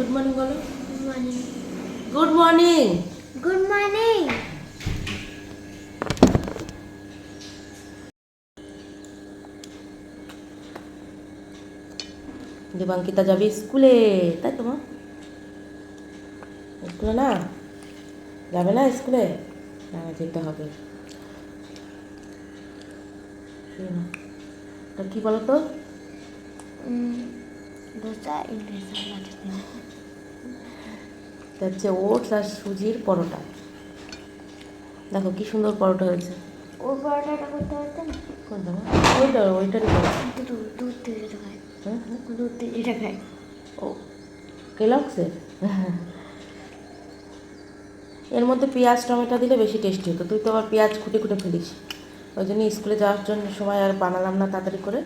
Good morning বলো good morning good morning good morning Debankita যাবে স্কুলে তাই তো মা? স্কুলে না? যাবে না স্কুলে? না যেতে হবে। তা কি বলো তো দোসা এটা হচ্ছে ওটস আর সুজির পরোটা। দেখো কি সুন্দর পরোটা হয়েছে। ওই পরোটাটা করতে পারতেন? কোনটা? ওইটা ওইটারই দুধ দুধ দিয়ে যেটা হ্যাঁ দুধ দিয়ে যেটা খায়। ও কেলক্সের এর মধ্যে পেঁয়াজ টমেটো দিলে বেশি টেস্টি হতো। তুই তো আবার পেঁয়াজ খুঁটে খুঁটে ফেলিস। ওই জন্য স্কুলে যাওয়ার জন্য সময় আর বানালাম না তাড়াতাড়ি করে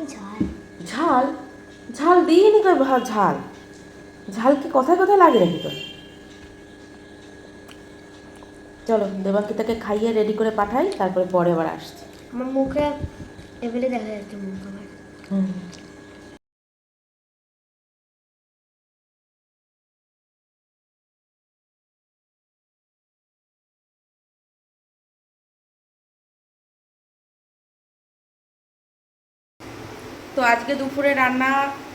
এই ঝাল ঝাল? ঝাল দিইনি কই ভা ঝাল। ঝাল কি কথায় কথায় লাগে নাকি তো চলো দেবাঙ্কিতাকে খাইয়ে রেডি করে পাঠাই তারপরে পরে আবার আসছি। আমার মুখে টেবিলে দেখা যাচ্ছে মুখ আমার। তো আজকে দুপুরে রান্না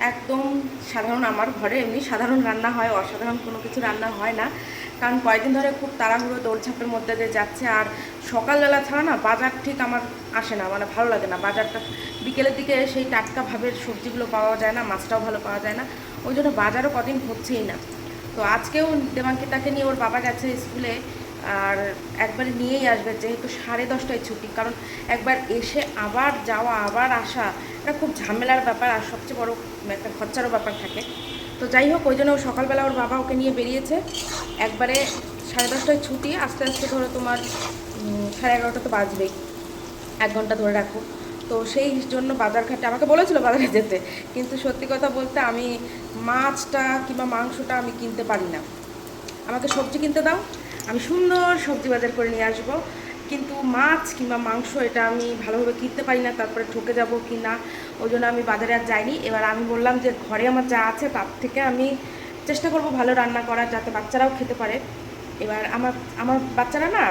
একদম সাধারণ আমার ঘরে এমনি সাধারণ রান্না হয়, অসাধারণ কোনো কিছু রান্না হয় না। কারণ কয়েকদিন ধরে খুব তাড়াহুড়ো দৌড়ঝাঁপের মধ্যে দিয়ে যাচ্ছে আর সকালবেলা ছাড়া না বাজার ঠিক আমার আসে না মানে ভালো লাগে না। বাজারটা বিকেলের দিকে সেই টাটকা ভাবের সবজিগুলো পাওয়া যায় না, মাছটাও ভালো পাওয়া যায় না। ওই জন্য বাজারও কদিন হচ্ছেই না। তো আজকেও দেবাঙ্কিতাকে নিয়ে ওর বাবা গেছে স্কুলে। আর একবারে নিয়েই আসবে, যেহেতু সাড়ে দশটায় ছুটি। কারণ একবার এসে আবার যাওয়া, আবার আসা, এটা খুব ঝামেলার ব্যাপার আর সবচেয়ে বড় একটা খরচারও ব্যাপার থাকে। তো যাই হোক, ওই জন্য সকালবেলা ওর বাবা ওকে নিয়ে বেরিয়েছে। একবারে সাড়ে দশটায় ছুটি, আস্তে আস্তে ধরো তোমার সাড়ে এগারোটা তো বাজবেই। এক ঘণ্টা ধরে রাখো। তো সেই জন্য বাজার ঘাটে, আমাকে বলেছিল বাজারে যেতে, কিন্তু সত্যি কথা বলতে আমি মাছটা কিংবা মাংসটা আমি কিনতে পারি না। আমাকে সবজি কিনতে দাও আমি সুন্দর সবজি বাজার করে নিয়ে আসব। কিন্তু মাছ কিংবা মাংস এটা আমি ভালোভাবে কিনতে পারি না, তারপরে ঠকে যাব কি না, ওই জন্য আমি বাজারে আর যাইনি। এবার আমি বললাম যে ঘরে আমার যা আছে তার থেকে আমি চেষ্টা করব ভালো রান্না করার যাতে বাচ্চারাও খেতে পারে। এবার আমার আমার বাচ্চারা না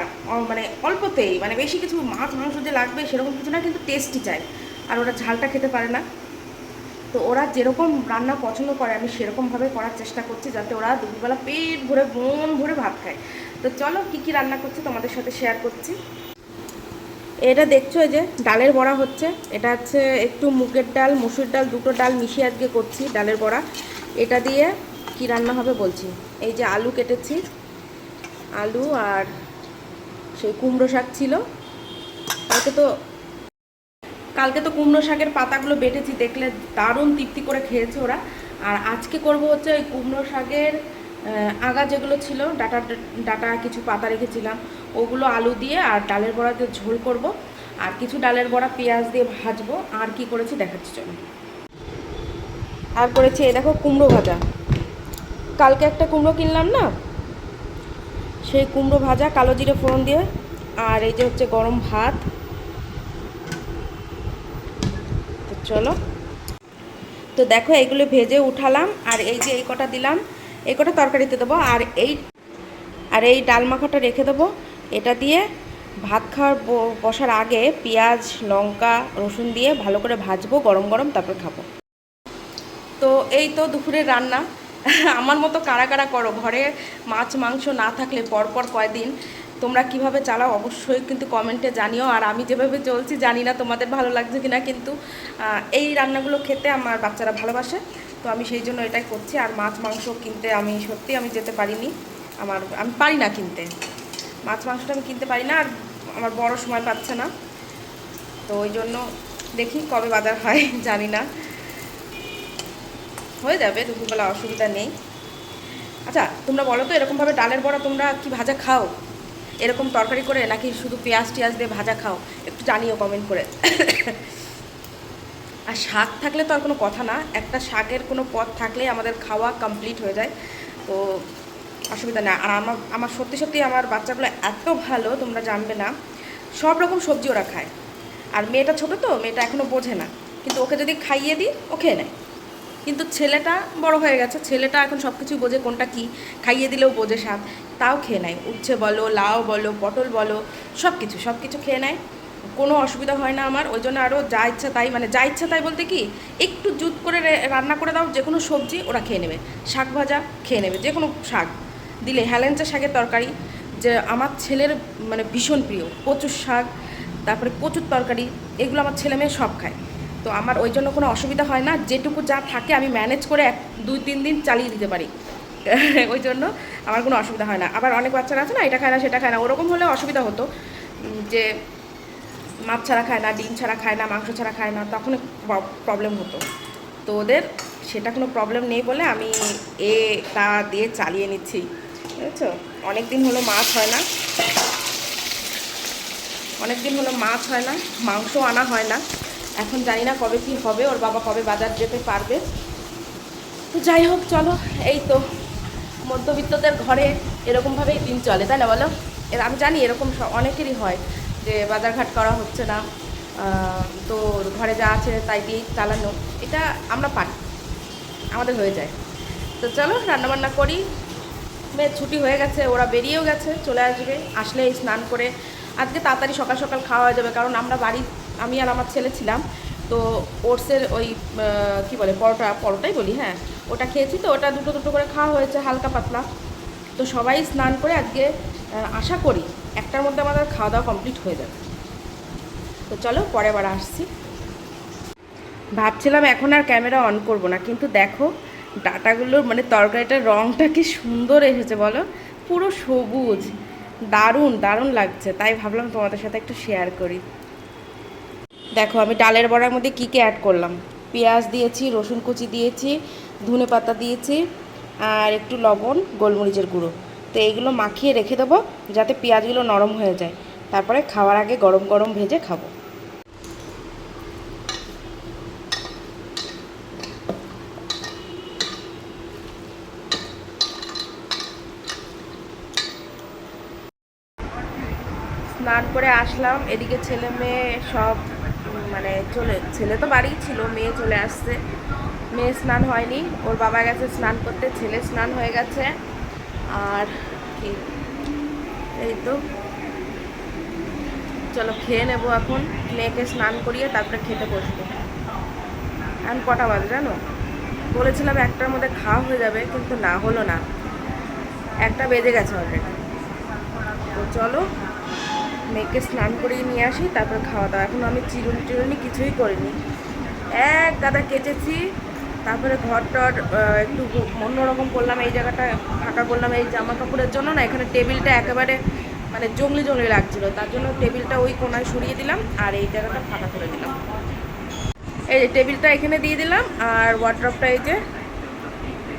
মানে অল্পতেই মানে বেশি কিছু মাছ, মাংস যে লাগবে সেরকম কিছু না, কিন্তু টেস্টি চাই আর ওরা ঝালটা খেতে পারে না। তো ওরা যেরকম রান্না পছন্দ করে, আমি সেরকমভাবে করার চেষ্টা করছি যাতে ওরা দুপুরবেলা পেট ভরে, মন ভরে ভাত খায়। তো চলো কী কী রান্না করছি তোমাদের সাথে শেয়ার করছি। এটা দেখছ এই যে ডালের বড়া হচ্ছে। এটা হচ্ছে একটু মুগের ডাল, মুসুর ডাল, দুটো ডাল মিশিয়ে আজকে করছি ডালের বড়া। এটা দিয়ে কি রান্না হবে বলছি? এই যে আলু কেটেছি। আলু আর সেই কুমড়ো শাক ছিল। কালকে তো কালকে তো কুমড়ো শাকের পাতাগুলো বেটেছি, দেখলে দারুণ তৃপ্তি করে খেয়েছে ওরা। আর আজকে করব হচ্ছে ওই কুমড়ো শাকের আগা যেগুলো ছিল, ডাটা ডাটা কিছু পাতা রেখেছিলাম, ওগুলো আলু দিয়ে আর ডালের বড়া দিয়ে ঝোল করব। আর কিছু ডালের বড়া পেঁয়াজ দিয়ে ভাজবো, আর কি করেছি দেখাচ্ছি, চলো। আর করেছি এই দেখো কুমড়ো ভাজা। কালকে একটা কুমড়ো কিনলাম না, সেই কুমড়ো ভাজা কালো জিরে ফোড়ন দিয়ে, আর এই যে হচ্ছে গরম ভাত তো চলো। তো দেখো এইগুলো ভেজে উঠালাম, আর এই যে এই কটা দিলাম, এই কটা তরকারিতে দেবো, আর এই আর এই ডাল মাখাটা রেখে দেবো। এটা দিয়ে ভাত খাওয়ার বসার আগে পেঁয়াজ, লঙ্কা, রসুন দিয়ে ভালো করে ভাজবো, গরম গরম, তারপর খাব। তো এই তো দুপুরের রান্না। আমার মতো কারা কারা করো, ঘরে মাছ মাংস না থাকলে পরপর কয়দিন তোমরা কীভাবে চালাও, অবশ্যই কিন্তু কমেন্টে জানিও। আর আমি যেভাবে চলছি, জানি না তোমাদের ভালো লাগছে কিনা, কিন্তু এই রান্নাগুলো খেতে আমার বাচ্চারা ভালোবাসে। তো আমি সেই জন্য এটাই করছি। আর মাছ, মাংস কিনতে আমি সত্যি আমি যেতে পারিনি। আমার, আমি পারি না কিনতে। মাছ, মাংসটা আমি কিনতে পারি না, আর আমার বড় সময় পাচ্ছে না। তো ওই জন্য দেখি কবে বাজার হয়, জানি না। হয়ে যাবে, দুপুরবেলা অসুবিধা নেই। আচ্ছা তোমরা বলো তো, এরকমভাবে ডালের বড়া তোমরা কি ভাজা খাও? এরকম তরকারি করে নাকি শুধু পেঁয়াজ টিয়াজ দিয়ে ভাজা খাও? একটু জানিও কমেন্ট করে। আর শাক থাকলে তো আর কোনো কথা না। একটা শাকের কোনো পদ থাকলে আমাদের খাওয়া কমপ্লিট হয়ে যায়। তো অসুবিধা নেই আর আমার আমার সত্যি সত্যি আমার বাচ্চাগুলো এত ভালো, তোমরা জানবে না। সব রকম সবজি ওরা খায়। আর মেয়েটা ছোটো তো, মেয়েটা এখনও বোঝে না। কিন্তু ওকে যদি খাইয়ে দিই, ও খেয়ে নেয়। কিন্তু ছেলেটা বড় হয়ে গেছে, ছেলেটা এখন সব কিছু বোঝে কোনটা কি, খাইয়ে দিলেও বোঝে স্বাদ, তাও খেয়ে নেয়। উচ্ছে বলো, লাউ বলো, পটল বলো সব কিছু সব কিছু খেয়ে নেয়। কোনো অসুবিধা হয় না আমার, ওই জন্য আরও যা ইচ্ছা তাই মানে যা ইচ্ছা তাই বলতে কি, একটু জুত করে রান্না করে দাও, যে কোনো সবজি ওরা খেয়ে নেবে। শাক ভাজা খেয়ে নেবে, যে কোনো শাক। দিলে হেলেঞ্চা শাকের তরকারি, যে আমার ছেলের মানে ভীষণ প্রিয়, কচুর শাক, তারপরে কচুর তরকারি, এগুলো আমার ছেলে মেয়ে সব খায়। তো আমার ওই জন্য কোনো অসুবিধা হয় না। যেটুকু যা থাকে আমি ম্যানেজ করে এক, দুই, তিন দিন চালিয়ে দিতে পারি। ওই জন্য আমার কোনো অসুবিধা হয় না। আবার অনেক বাচ্চারা আছে না, এটা খায় না, সেটা খায় না। ওরকম হলে অসুবিধা হতো। যে মাছ ছাড়া খায় না, ডিম ছাড়া খায় না, মাংস ছাড়া খায় না তখন প্রবলেম হতো। তো ওদের সেটা কোনো প্রবলেম নেই বলে আমি এ, তা দিয়ে চালিয়ে নিচ্ছি। বুঝেছ? অনেক দিন হলো মাছ হয় না। অনেক দিন হলো মাছ হয় না, মাংস আনা হয় না। এখন জানি না কবে কি হবে, ওর বাবা কবে বাজার যেতে পারবে। তো যাই হোক, চলো, এই তো। মধ্যবিত্তদের ঘরে এরকমভাবেই দিন চলে, তাই না বলো? এর, আমি জানি এরকম অনেকেরই হয় যে বাজারঘাট করা হচ্ছে না তো ঘরে যা আছে তাই দিয়েই চালানো। এটা আমরা পারি, আমাদের হয়ে যায়। তো চলো, রান্নাবান্না করি। মেয়ের ছুটি হয়ে গেছে, ওরা বেরিয়েও গেছে, চলে আসবে। আসলে স্নান করে, আজকে তাড়াতাড়ি সকাল সকাল খাওয়া যাবে, কারণ আমরা বাড়ি আমি আর আমার ছেলে ছিলাম, তো ওটসের ওই কি বলে, পরোটা, পরোটাই বলি হ্যাঁ ওটা খেয়েছি, তো ওটা দুটো দুটো করে খাওয়া হয়েছে হালকা পাতলা। তো সবাই স্নান করে আজকে আশা করি একটার মধ্যে আমাদের খাওয়া দাওয়া কমপ্লিট হয়ে যাবে। তো চলো পরে আবার আসছি। ভাবছিলাম এখন আর ক্যামেরা অন করব না, কিন্তু দেখো ডাটাগুলোর মানে তরকারিটার রঙটা কি সুন্দর এসেছে, বলো? পুরো সবুজ, দারুণ দারুণ লাগছে, তাই ভাবলাম তোমাদের সাথে একটু শেয়ার করি। দেখো, আমি ডালের বড়ার মধ্যে কী কী অ্যাড করলাম? পেঁয়াজ দিয়েছি, রসুন কুচি দিয়েছি, ধনে পাতা দিয়েছি, আর একটু লবণ, গোলমরিচের গুঁড়ো। তো এইগুলো মাখিয়ে রেখে দেবো, যাতে পেঁয়াজগুলো নরম হয়ে যায়। তারপরে খাওয়ার আগে গরম গরম ভেজে খাব। স্নান করে আসলাম, এদিকে ছেলে মেয়ে সব মানে চলে, ছেলে তো বাড়িই ছিল, মেয়ে চলে আসছে। মেয়ে স্নান হয়নি, ওর বাবা গেছে স্নান করতে, ছেলে স্নান হয়ে গেছে। আর কি, এই তো। চলো খেয়ে নেব এখন, মেয়েকে স্নান করিয়ে তারপরে খেতে বসবো। এখন কটা বাজে জানো? বলেছিলাম একটার মধ্যে খাওয়া হয়ে যাবে, কিন্তু না, হলো না। একটা বেজে গেছে অলরেডি তো চলো মেয়েকে স্নান করিয়ে নিয়ে আসি, তারপর খাওয়া দাওয়া এখন আমি চিরুনি টিরুনি কিছুই করিনি। এক দাদা কেচেছি তারপরে ঘর টর একটু অন্যরকম করলাম, এই জায়গাটা ফাঁকা করলাম, এই জামা কাপড়ের জন্য না, এখানে টেবিলটা একেবারে মানে জংলি জংলি লাগছিল। তার জন্য টেবিলটা ওই কোনায় সরিয়ে দিলাম আর এই জায়গাটা ফাঁকা করে দিলাম। এই টেবিলটা এখানে দিয়ে দিলাম আর ওয়ার্ড্রপটা এই যে,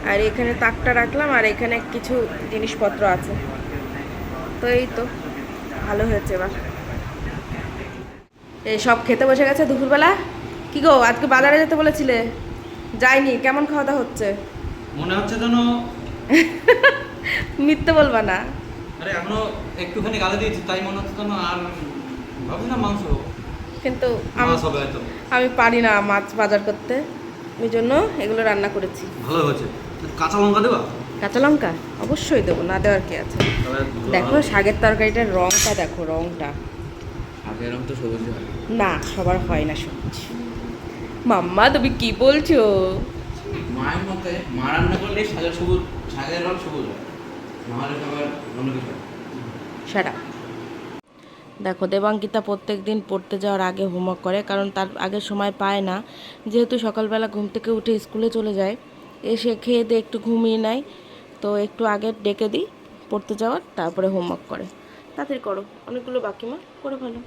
আর এখানে তাকটা রাখলাম আর এখানে কিছু জিনিসপত্র আছে। তো এই তো। ভালো হয়েছে এবার এই সব খেতে বসে গেছে দুপুরবেলা? কি গো আজকে বাজারে যেতে বলেছিলে? যাইনি কেমন খাওয়া দাওয়া হচ্ছে? মনে হচ্ছে যেন মিথ্যে বলবা না। আরে এখনও একটুখানি গালে দিয়েছি তাই মনে হচ্ছে যেন আর ভাবছি না মাংস কিন্তু আমি পারি না মাছ বাজার করতে। ওই জন্য এগুলো রান্না করেছি। ভালো হয়েছে। কাঁচা লঙ্কা দেবা? কাঁচা লঙ্কা? অবশ্যই দেবো না দেওয়ার কি আছে? দেখো শাকের তরকারিটার রংটা দেখো তো সবুজ না সবার হয় না সবুজ। মাম্মা তুমি কি বলছো? মায়ের মতে মা রান্না করলে শাকের সবুজ শাকের রং সবুজ হয়। নাহলে আবার অন্য কিছু সারা দেখো দেবাঙ্কিতা প্রত্যেক দিন পড়তে যাওয়ার আগে হোমওয়ার্ক করে কারণ তার আগে সময় পায় না। যেহেতু সকালবেলা ঘুম থেকে উঠে স্কুলে চলে যায় এসে খেয়ে দিয়ে একটু ঘুমিয়ে নেয়। তো একটু আগে ডেকে দিই, পড়তে যাওয়ার, তারপরে হোমওয়ার্ক করে। তাড়াতাড়ি করো, অনেকগুলো বাকি মা, করে ভালো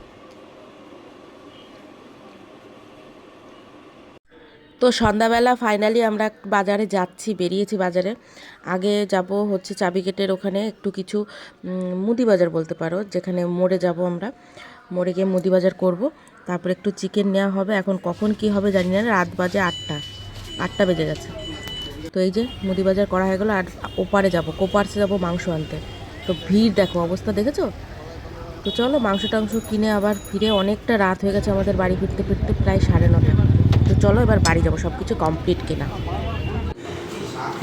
তো সন্ধ্যাবেলা ফাইনালি আমরা বাজারে যাচ্ছি, বেরিয়েছি বাজারে। আগে যাব হচ্ছে চাবিগেটের ওখানে একটু কিছু মুদি বাজার বলতে পারো, যেখানে মোড়ে যাব আমরা। মোড়ে গিয়ে মুদি বাজার করব, তারপরে একটু চিকেন নেওয়া হবে। এখন কখন কি হবে জানি না, রাত বাজে আটটা আটটা বেজে গেছে। তো এই যে মুদি বাজার করা হয়ে গেলো, আর ওপারে যাব, কোপারসে যাব মাংস আনতে। তো ভিড় দেখো, অবস্থা দেখেছ? তো চলো মাংস টাংস কিনে আবার ফিরে, অনেকটা রাত হয়ে গেছে আমাদের বাড়ি ফিরতে ফিরতে, প্রায় সাড়ে নটা। তো চলো এবার বাড়ি যাব সব কিছু কমপ্লিট কেনা।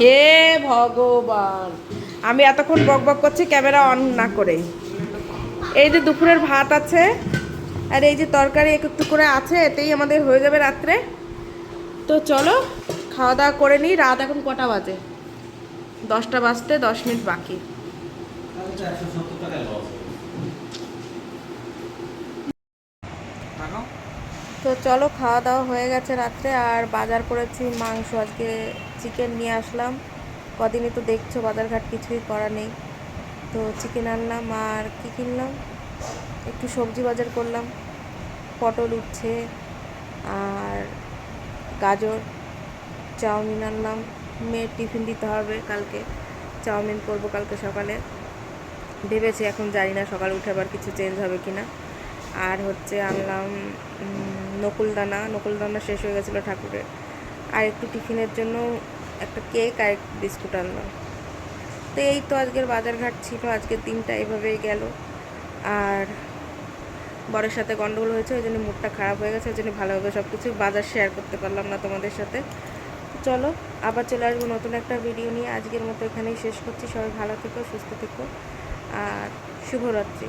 হে ভগবান! আমি এতক্ষণ বক বক করছি, ক্যামেরা অন না করে। এই যে দুপুরের ভাত আছে, আর এই যে তরকারি একটু করে আছে, এতেই আমাদের হয়ে যাবে রাত্রে। তো চলো খাওয়া দাওয়া করে নিই, রাত এখন কটা বাজে? দশটা বাজতে দশ মিনিট বাকি। তো চলো খাওয়া দাওয়া হয়ে গেছে রাত্রে, আর বাজার করেছি মাংস। আজকে চিকেন নিয়ে আসলাম। কদিনই তো দেখছ, বাজারঘাট কিছুই করা নেই। তো চিকেন আনলাম, আর কি কিনলাম? একটু সবজি বাজার করলাম। পটল উঠছে, আর গাজর। চাউমিন আনলাম মেয়ের টিফিন দিতে হবে কালকে। চাউমিন করব কালকে সকালে। ভেবেছি এখন জানি না সকালে উঠে আবার কিছু চেঞ্জ হবে কি না আর হচ্ছে আনলাম নকুলদানা নকুলদানা শেষ হয়ে গেছিল ঠাকুরের। আর একটু টিফিনের জন্য একটা কেক আর একটু বিস্কুট আনলাম। তো এই তো আজকের বাজারঘাট ছিল। আজকের দিনটা এভাবেই গেল। আর বরের সাথে গন্ডগোল হয়েছে, ওই জন্য মুডটা খারাপ হয়ে গেছে, ওই জন্য ভালোভাবে সব কিছু বাজার শেয়ার করতে পারলাম না তোমাদের সাথে। চলো, আবার চলে আসব নতুন একটা ভিডিও নিয়ে। আজকের মতো এখানেই শেষ করছি। সবাই ভালো থেকো, সুস্থ থেকো, আর শুভরাত্রি।